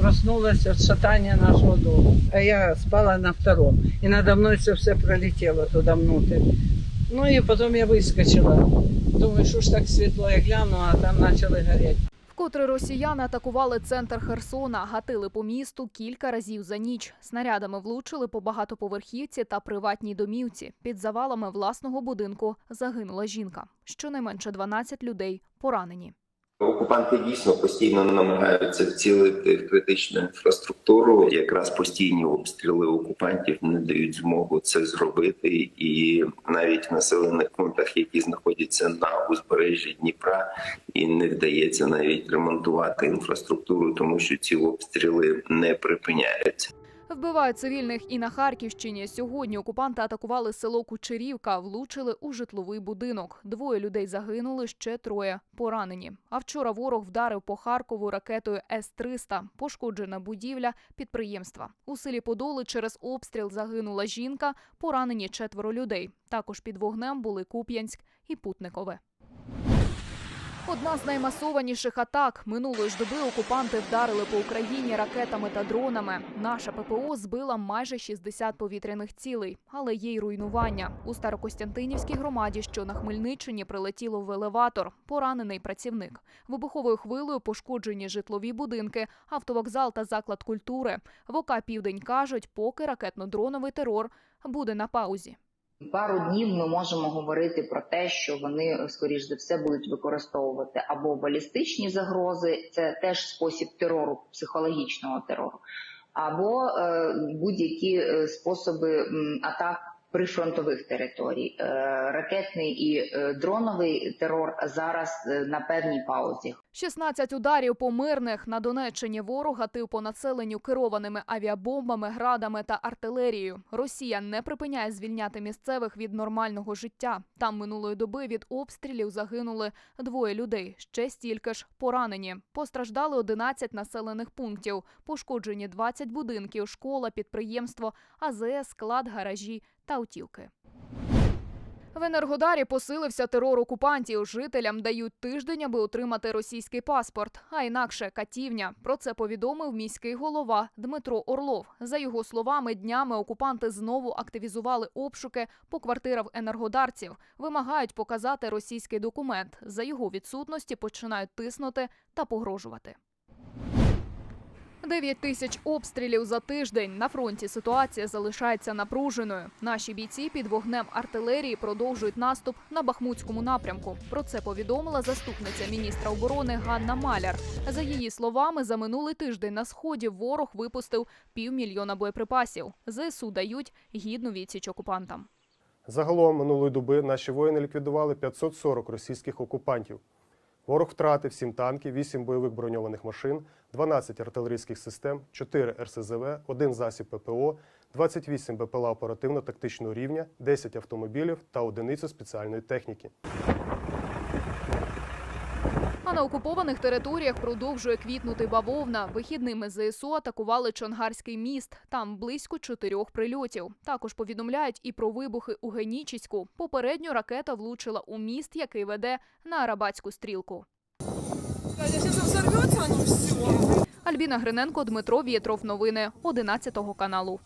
проснулась от шатания нашего дома. А я спала на втором. И надо мной все, все пролетело туда внутрь. Ну и потом я выскочила. Думаю, что ж так светло, я гляну, а там начали гореть. Вкотре росіяни атакували центр Херсона, гатили по місту кілька разів за ніч. Снарядами влучили по багатоповерхівці та приватній домівці. Під завалами власного будинку загинула жінка. Щонайменше 12 людей поранені. Окупанти дійсно постійно намагаються вцілити в критичну інфраструктуру. Якраз постійні обстріли окупантів не дають змогу це зробити, і навіть в населених пунктах, які знаходяться на узбережжі Дніпра, і не вдається навіть ремонтувати інфраструктуру, тому що ці обстріли не припиняються. Вбивають цивільних і на Харківщині. Сьогодні окупанти атакували село Кучерівка, влучили у житловий будинок. Двоє людей загинули, ще троє поранені. А вчора ворог вдарив по Харкову ракетою С-300. Пошкоджена будівля підприємства. У селі Подоли через обстріл загинула жінка, поранені четверо людей. Також під вогнем були Куп'янськ і Путникове. Одна з наймасованіших атак минулої ж доби окупанти вдарили по Україні ракетами та дронами. Наша ППО збила майже 60 повітряних цілей, але є й руйнування. У Старокостянтинівській громаді, що на Хмельниччині, прилетіло в елеватор. Поранений працівник. Вибуховою хвилею пошкоджені житлові будинки, автовокзал та заклад культури. В Південь кажуть, поки ракетно-дроновий терор буде на паузі. Пару днів ми можемо говорити про те, що вони скоріш за все будуть використовувати або балістичні загрози, це теж спосіб терору, психологічного терору, або е, будь-які е, способи атак прифронтових територій. Е, ракетний і е, дроновий терор зараз е, на певній паузі. 16 ударів по мирних на Донеччині ворог гатив по населенню керованими авіабомбами, градами та артилерією. Росія не припиняє звільняти місцевих від нормального життя. Там минулої доби від обстрілів загинули двоє людей. Ще стільки ж поранені. Постраждали 11 населених пунктів. Пошкоджені 20 будинків, школа, підприємство, АЗС, склад, гаражі та автівки. В Енергодарі посилився терор окупантів. Жителям дають тиждень, аби отримати російський паспорт, а інакше катівня. Про це повідомив міський голова Дмитро Орлов. За його словами, днями окупанти знову активізували обшуки по квартирах енергодарців. Вимагають показати російський документ. За його відсутності починають тиснути та погрожувати. 9 тисяч обстрілів за тиждень. На фронті ситуація залишається напруженою. Наші бійці під вогнем артилерії продовжують наступ на Бахмутському напрямку. Про це повідомила заступниця міністра оборони Ганна Маляр. За її словами, за минулий тиждень на сході ворог випустив півмільйона боєприпасів. ЗСУ дають гідну відсіч окупантам. Загалом минулої доби наші воїни ліквідували 540 російських окупантів. Ворог втратив 7 танків, 8 бойових броньованих машин, 12 артилерійських систем, 4 РСЗВ, 1 засіб ППО, 28 БПЛА оперативно-тактичного рівня, 10 автомобілів та одиницю спеціальної техніки. А на окупованих територіях продовжує квітнути бавовна. Вихідними ЗСУ атакували Чонгарський міст. Там близько чотирьох прильотів. Також повідомляють і про вибухи у Генічіську. Попередньо ракета влучила у міст, який веде на Арабатську стрілку. Альбіна Гриненко, Дмитро Вєтров. Новини 11 каналу.